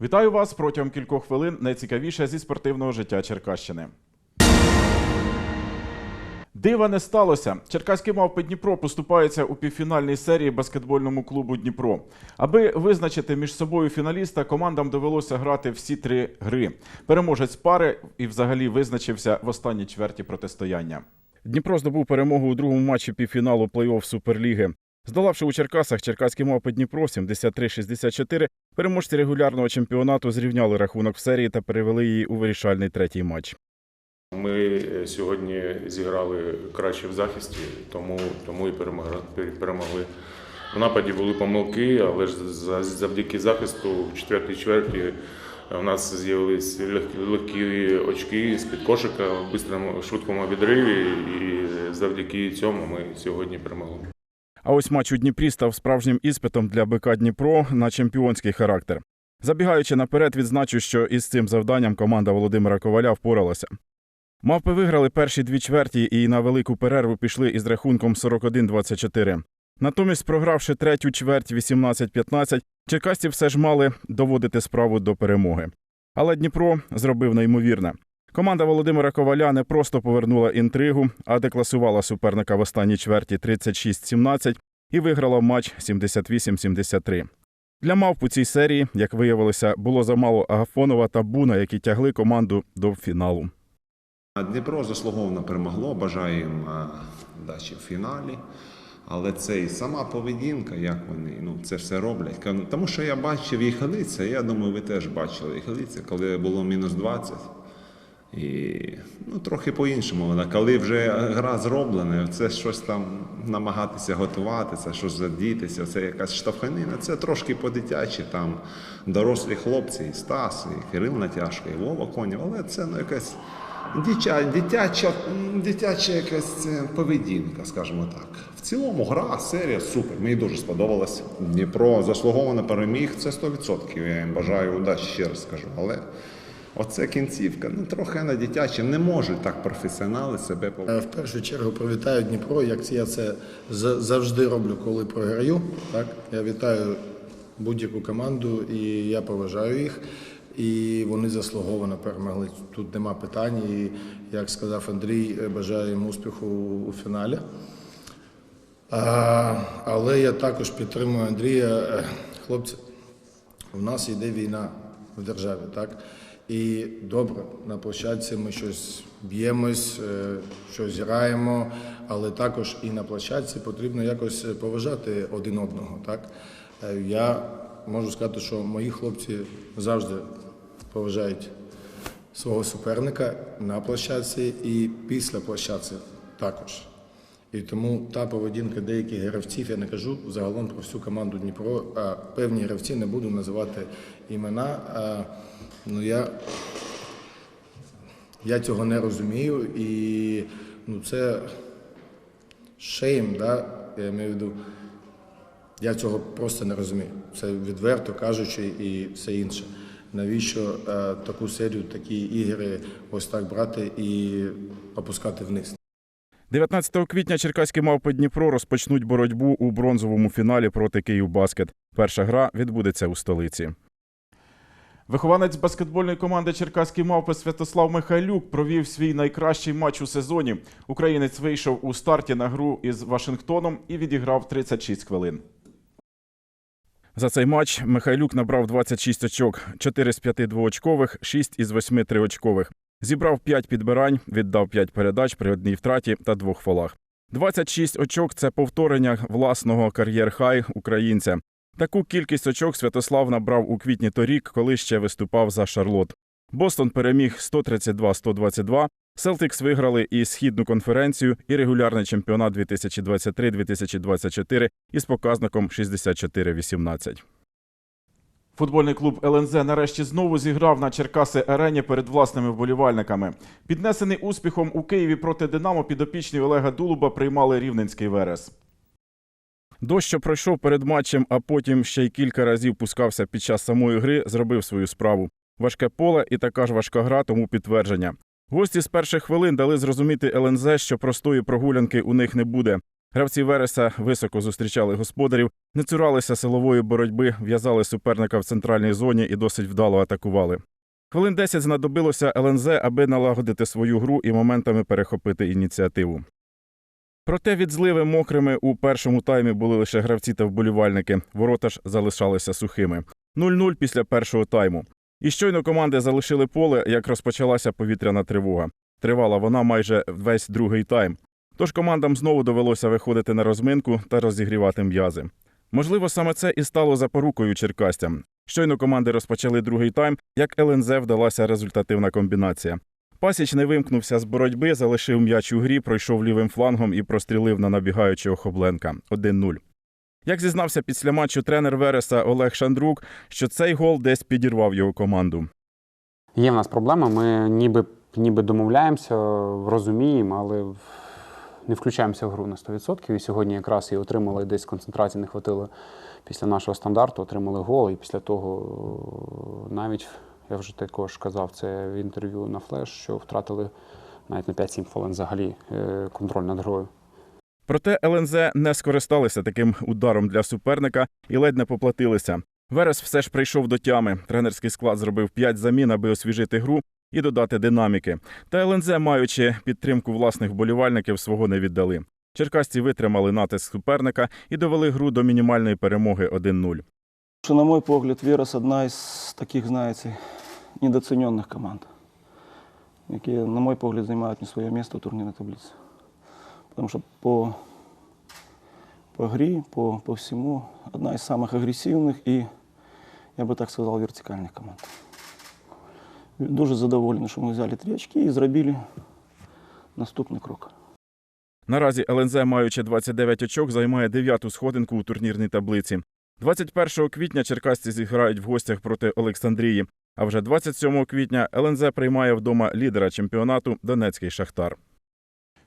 Вітаю вас протягом кількох хвилин. Найцікавіше зі спортивного життя Черкащини. Дива не сталося. Черкаський мавпи Дніпро поступається у півфінальній серії баскетбольному клубу Дніпро. Аби визначити між собою фіналіста, командам довелося грати всі три гри. Переможець пари і взагалі визначився в останній чверті протистояння. Дніпро здобув перемогу у другому матчі півфіналу плей-офф Суперліги. Здолавши у Черкасах черкаські мавпи Дніпро 73-64, переможці регулярного чемпіонату зрівняли рахунок в серії та перевели її у вирішальний третій матч. Ми е, сьогодні зіграли краще в захисті, тому, тому і перемогли. В нападі були помилки, але ж за- завдяки захисту в четвертій чверті у нас з'явились легкі, очки з-під кошика в швидкому відриві, і завдяки цьому ми сьогодні перемогли. А ось матч у Дніпрі став справжнім іспитом для БК Дніпро на чемпіонський характер. Забігаючи наперед, відзначу, що із цим завданням команда Володимира Коваля впоралася. Мавпи виграли перші дві чверті і на велику перерву пішли із рахунком 41-24. Натомість, програвши третю чверть 18-15, черкасці все ж мали доводити справу до перемоги. Але Дніпро зробив неймовірне. Команда Володимира Коваля не просто повернула інтригу, а декласувала суперника в останній чверті 36-17 і виграла матч 78-73. Для мавп у цій серії, як виявилося, було замало Агафонова та Буна, які тягли команду до фіналу. Дніпро заслуговано перемогло, бажаю їм е, вдачі в фіналі. Але це і сама поведінка, як вони ну, це все роблять. Тому що я бачив їх лиця, я думаю, ви теж бачили їх лиця, коли було мінус 20. І ну, трохи по-іншому вона. Коли вже гра зроблена, це щось там намагатися готувати, це щось задітися, це якась штовханина. Це трошки по-дитячі, там дорослі хлопці, і Стас, і Кирил Натяжко, і Вова Конів, але це ну, якась дитя, дитяча, дитяча якась е, поведінка, скажімо так. В цілому гра, серія супер. Мені дуже сподобалась. Дніпро заслуговано переміг. Це 100%. Я їм бажаю удачі, ще раз скажу. Але оце кінцівка, ну трохи на дитяче. Не можуть так професіонали себе поводити. Е, В першу чергу привітаю Дніпро, як я це завжди роблю, коли програю. Так? Я вітаю будь-яку команду і я поважаю їх. І вони заслуговано перемогли. Тут нема питань. І як сказав Андрій, е, бажаю їм успіху у фіналі. А, але я також підтримую Андрія. Е, Хлопці, у нас йде війна в державі, так? І добре, на площадці ми щось б'ємось, е, щось граємо, але також і на площадці потрібно якось поважати один одного. Так? Е, Я можу сказати, що мої хлопці завжди поважають свого суперника на площадці і після площадці також. І тому та поведінка деяких гравців, я не кажу загалом про всю команду Дніпро, а певні гравці не буду називати імена. А, ну, я, я цього не розумію і ну, це шейм, да? я маю в виду, я цього просто не розумію. Це відверто кажучи і все інше. Навіщо е, таку серію, такі ігри ось так брати і опускати вниз? 19 квітня черкаські мавпи Дніпро розпочнуть боротьбу у бронзовому фіналі проти Київбаскет. Перша гра відбудеться у столиці. Вихованець баскетбольної команди Черкаські мавпи Святослав Михайлюк провів свій найкращий матч у сезоні. Українець вийшов у старті на гру із Вашингтоном і відіграв 36 хвилин. За цей матч Михайлюк набрав 26 очок, 4 з 5 двоочкових, 6 із 8 триочкових. Зібрав 5 підбирань, віддав 5 передач при одній втраті та двох фолах. 26 очок це повторення власного кар'єр-хай українця. Таку кількість очок Святослав набрав у квітні торік, коли ще виступав за Шарлот. Бостон переміг 132-122. Селтикс виграли і східну конференцію, і регулярний чемпіонат 2023-2024 із показником 64-18. Футбольний клуб ЛНЗ нарешті знову зіграв на Черкаси арені перед власними вболівальниками. Піднесений успіхом у Києві проти Динамо підопічні Олега Дулуба приймали рівненський Верес. Дощ, що пройшов перед матчем, а потім ще й кілька разів пускався під час самої гри, зробив свою справу. Важке поле і така ж важка гра, тому підтвердження. Гості з перших хвилин дали зрозуміти ЛНЗ, що простої прогулянки у них не буде. Гравці Вереса високо зустрічали господарів, не цуралися силової боротьби, в'язали суперника в центральній зоні і досить вдало атакували. Хвилин 10 знадобилося ЛНЗ, аби налагодити свою гру і моментами перехопити ініціативу. Проте від зливи мокрими у першому таймі були лише гравці та вболівальники. Ворота ж залишалися сухими. 0-0 після першого тайму. І щойно команди залишили поле, як розпочалася повітряна тривога. Тривала вона майже весь другий тайм. Тож командам знову довелося виходити на розминку та розігрівати м'язи. Можливо, саме це і стало запорукою черкастям. Щойно команди розпочали другий тайм, як ЛНЗ вдалася результативна комбінація. Пасіч не вимкнувся з боротьби, залишив м'яч у грі, пройшов лівим флангом і прострілив на набігаючого Хобленка 1-0. Як зізнався після матчу тренер Вереса Олег Шандрук, що цей гол десь підірвав його команду. Є в нас проблема, ми ніби, ніби домовляємося, розуміємо, але не включаємося в гру на 100%. І сьогодні якраз і отримали десь концентрації, не хватило після нашого стандарту, отримали гол. І після того навіть я вже також казав це в інтерв'ю на флеш, що втратили навіть на 5-7 хвилин взагалі е, контроль над грою. Проте ЛНЗ не скористалися таким ударом для суперника і ледь не поплатилися. Верес все ж прийшов до тями. Тренерський склад зробив 5 замін, аби освіжити гру і додати динаміки. Та ЛНЗ, маючи підтримку власних вболівальників, свого не віддали. Черкасці витримали натиск суперника і довели гру до мінімальної перемоги 1-0. Что, на мой погляд, Верос одна из таких, знаете, недооцененных команд, которые, на мой погляд, занимают не свое место в турнирной таблице. Потому что по, по игре, по, по всему, одна из самых агрессивных и, я бы так сказал, вертикальных команд. Дуже задоволений, що ми взяли три очки і зробили наступний крок. Наразі ЛНЗ, маючи 29 очок, займає дев'яту сходинку у турнірній таблиці. 21 квітня черкасці зіграють в гостях проти Олександрії. А вже 27 квітня ЛНЗ приймає вдома лідера чемпіонату Донецький Шахтар.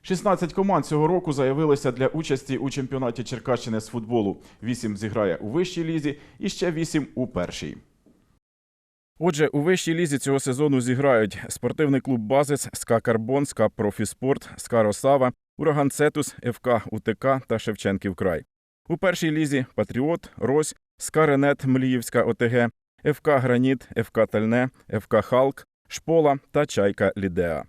16 команд цього року заявилися для участі у чемпіонаті Черкащини з футболу. Вісім зіграє у вищій лізі і ще вісім у першій. Отже, у вищій лізі цього сезону зіграють спортивний клуб Базис, СКА Карбон, СКА Профіспорт, СКА Росава, Ураган Цетус, ФК УТК та Шевченків край. У першій лізі Патріот, Рось, СКА Ренет, Мліївська ОТГ, ФК Граніт, ФК Тальне, ФК Халк, Шпола та Чайка Лідеа.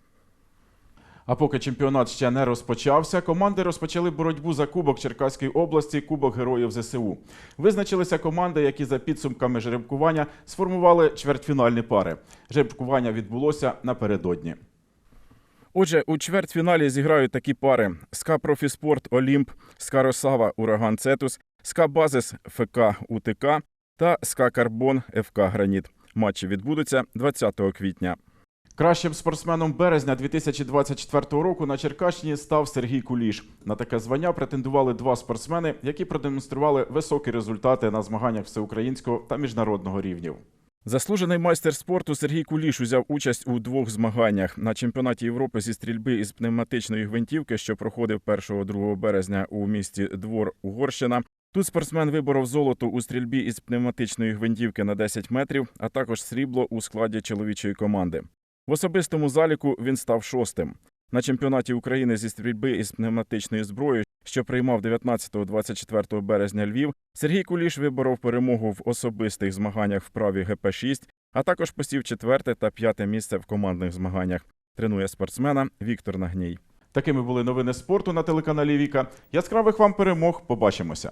А поки чемпіонат ще не розпочався, команди розпочали боротьбу за Кубок Черкаської області, Кубок Героїв ЗСУ. Визначилися команди, які за підсумками жеребкування сформували чвертьфінальні пари. Жеребкування відбулося напередодні. Отже, у чвертьфіналі зіграють такі пари: СКА Профіспорт Олімп, СКА Росава Ураган Цетус, СКА Базис ФК УТК та СКА Карбон ФК Граніт. Матчі відбудуться 20 квітня. Кращим спортсменом березня 2024 року на Черкащині став Сергій Куліш. На таке звання претендували два спортсмени, які продемонстрували високі результати на змаганнях всеукраїнського та міжнародного рівнів. Заслужений майстер спорту Сергій Куліш узяв участь у двох змаганнях на чемпіонаті Європи зі стрільби із пневматичної гвинтівки, що проходив 1-2 березня у місті Двор Угорщина. Тут спортсмен виборов золото у стрільбі із пневматичної гвинтівки на 10 метрів, а також срібло у складі чоловічої команди. В особистому заліку він став шостим. На чемпіонаті України зі стрільби із пневматичної зброї, що приймав 19-24 березня Львів, Сергій Куліш виборов перемогу в особистих змаганнях в праві ГП-6, а також посів четверте та п'яте місце в командних змаганнях. Тренує спортсмена Віктор Нагній. Такими були новини спорту на телеканалі Віка. Яскравих вам перемог. Побачимося.